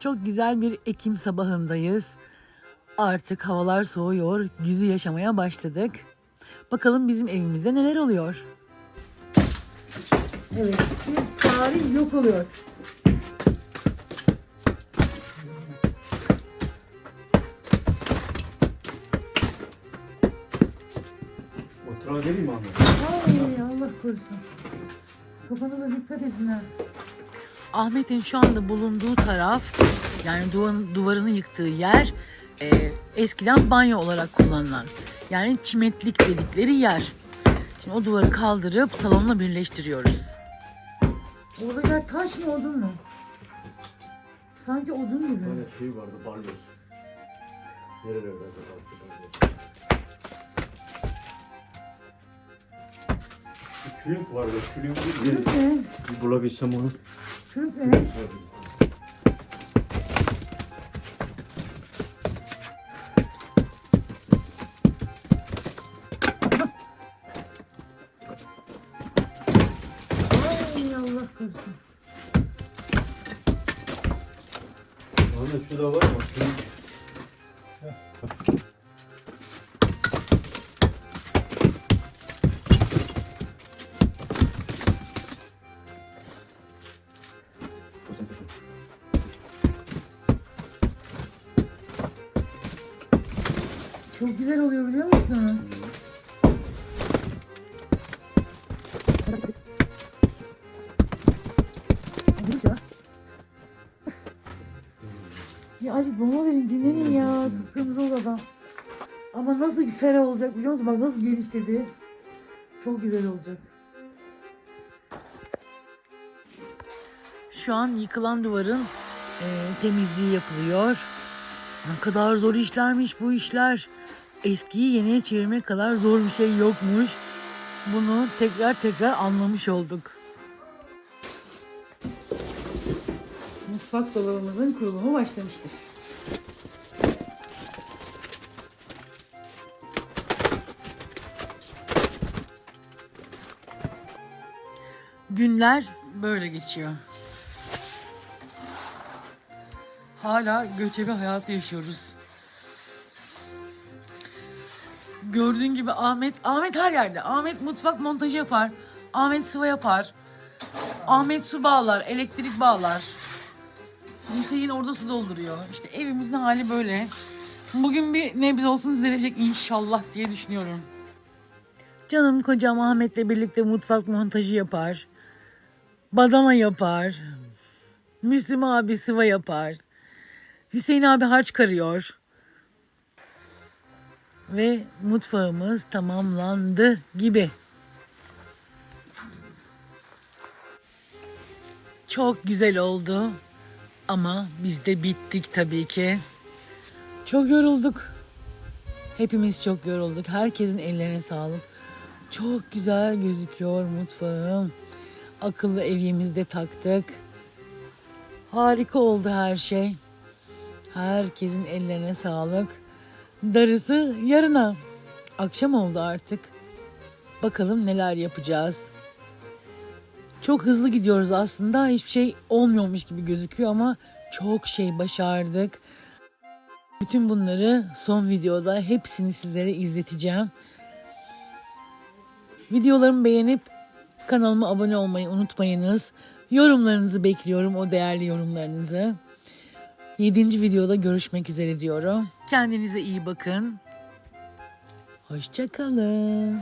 Çok güzel bir Ekim sabahındayız. Artık havalar soğuyor, güzü yaşamaya başladık. Bakalım bizim evimizde neler oluyor? Evet, bir tarih yok oluyor. Mutfağa geleyim mi Ahmet? Ay Allah korusun. Kafanıza dikkat edin ha. Ahmet'in şu anda bulunduğu taraf yani duvarın, duvarını yıktığı yer e, eskiden banyo olarak kullanılan yani çimetlik dedikleri yer. Şimdi o duvarı kaldırıp salonla birleştiriyoruz. Orada taş mı odun mu? Sanki odun gibi. Böyle şey vardı balyoz. Nerelerde kalktı balyoz. Külünk vardı. Külünk bir, bir bulabilsem onu. Korusun. Ahmet şu da var mı? Çok güzel oluyor biliyor musun? Ya azıcık bomba verin dinlenin ya. Kırmızı odada. Ama nasıl ferah olacak biliyor musun? Bak nasıl genişledi. Çok güzel olacak. Şu an yıkılan duvarın e, temizliği yapılıyor. Ne kadar zor işlermiş bu işler. Eskiyi yeniye çevirmek kadar zor bir şey yokmuş. Bunu tekrar tekrar anlamış olduk. Mutfak dolabımızın kurulumu başlamıştır. Günler böyle geçiyor. Hala göçebe hayatı yaşıyoruz. Gördüğün gibi Ahmet, Ahmet her yerde. Ahmet mutfak montajı yapar. Ahmet sıva yapar. Ahmet su bağlar, elektrik bağlar. Hüseyin orada su dolduruyor. İşte evimizin hali böyle. Bugün bir nebze olsun düzelecek inşallah diye düşünüyorum. Canım kocam Ahmet'le birlikte mutfak montajı yapar. Badana yapar. Müslüm abi sıva yapar. Hüseyin abi harç karıyor. Ve mutfağımız tamamlandı gibi. Çok güzel oldu. Ama biz de bittik tabii ki. Çok yorulduk. Hepimiz çok yorulduk. Herkesin ellerine sağlık. Çok güzel gözüküyor mutfağım. Akıllı evyemizde taktık. Harika oldu her şey. Herkesin ellerine sağlık. Darısı yarına. Akşam oldu artık. Bakalım neler yapacağız. Çok hızlı gidiyoruz aslında. Hiçbir şey olmuyormuş gibi gözüküyor ama çok şey başardık. Bütün bunları son videoda hepsini sizlere izleteceğim. Videolarımı beğenip kanalıma abone olmayı unutmayınız. Yorumlarınızı bekliyorum, o değerli yorumlarınızı. 7. videoda görüşmek üzere diyorum. Kendinize iyi bakın. Hoşçakalın.